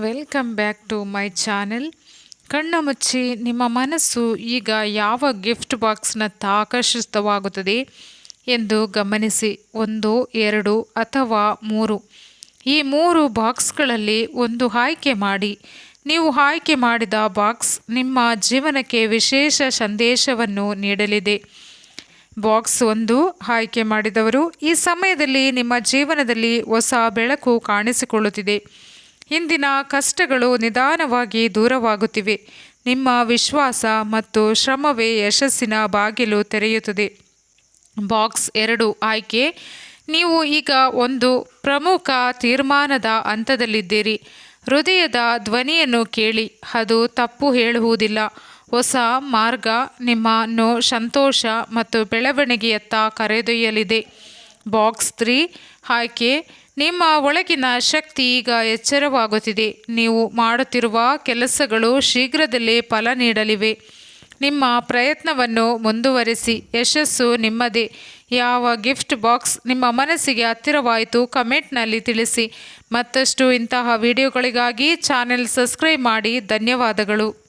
Welcome back to my channel ಕಣ್ಣ ಮುಚ್ಚಿ, ನಿಮ್ಮ ಮನಸ್ಸು ಈಗ ಯಾವ ಗಿಫ್ಟ್ ಬಾಕ್ಸ್ನತ್ತ ಆಕರ್ಷಿತವಾಗುತ್ತದೆ ಎಂದು ಗಮನಿಸಿ. ಒಂದು, ಎರಡು ಅಥವಾ ಮೂರು. ಈ ಮೂರು ಬಾಕ್ಸ್ಗಳಲ್ಲಿ ಒಂದು ಆಯ್ಕೆ ಮಾಡಿ. ನೀವು ಆಯ್ಕೆ ಮಾಡಿದ ಬಾಕ್ಸ್ ನಿಮ್ಮ ಜೀವನಕ್ಕೆ ವಿಶೇಷ ಸಂದೇಶವನ್ನು ನೀಡಲಿದೆ. ಬಾಕ್ಸ್ ಒಂದು, ಆಯ್ಕೆ ಮಾಡಿದವರು ಈ ಸಮಯದಲ್ಲಿ ನಿಮ್ಮ ಜೀವನದಲ್ಲಿ ಹೊಸ ಬೆಳಕು ಕಾಣಿಸಿಕೊಳ್ಳುತ್ತಿದೆ. ಇಂದಿನ ಕಷ್ಟಗಳು ನಿಧಾನವಾಗಿ ದೂರವಾಗುತ್ತಿವೆ. ನಿಮ್ಮ ವಿಶ್ವಾಸ ಮತ್ತು ಶ್ರಮವೇ ಯಶಸ್ಸಿನ ಬಾಗಿಲು ತೆರೆಯುತ್ತದೆ. ಬಾಕ್ಸ್ ಎರಡು ಆಯ್ಕೆ. ನೀವು ಈಗ ಒಂದು ಪ್ರಮುಖ ತೀರ್ಮಾನದ ಹಂತದಲ್ಲಿದ್ದೀರಿ. ಹೃದಯದ ಧ್ವನಿಯನ್ನು ಕೇಳಿ. ಅದು ತಪ್ಪು ಹೇಳುವುದಿಲ್ಲ. ಹೊಸ ಮಾರ್ಗ ನಿಮ್ಮನ್ನು ಸಂತೋಷ ಮತ್ತು ಬೆಳವಣಿಗೆಯತ್ತ ಕರೆದೊಯ್ಯಲಿದೆ. ಬಾಕ್ಸ್ ತ್ರೀ, ಆಯ್ಕೆ. ನಿಮ್ಮ ಒಳಗಿನ ಶಕ್ತಿ ಈಗ ಎಚ್ಚರವಾಗುತ್ತಿದೆ. ನೀವು ಮಾಡುತ್ತಿರುವ ಕೆಲಸಗಳು ಶೀಘ್ರದಲ್ಲೇ ಫಲ ನೀಡಲಿವೆ. ನಿಮ್ಮ ಪ್ರಯತ್ನವನ್ನು ಮುಂದುವರಿಸಿ. ಯಶಸ್ಸು ನಿಮ್ಮದೇ. ಯಾವ ಗಿಫ್ಟ್ ಬಾಕ್ಸ್ ನಿಮ್ಮ ಮನಸ್ಸಿಗೆ ಹತ್ತಿರವಾಯಿತು, ಕಮೆಂಟ್ನಲ್ಲಿ ತಿಳಿಸಿ. ಮತ್ತಷ್ಟು ಇಂತಹ ವಿಡಿಯೋಗಳಿಗಾಗಿ ಚಾನೆಲ್ ಸಬ್ಸ್ಕ್ರೈಬ್ ಮಾಡಿ. ಧನ್ಯವಾದಗಳು.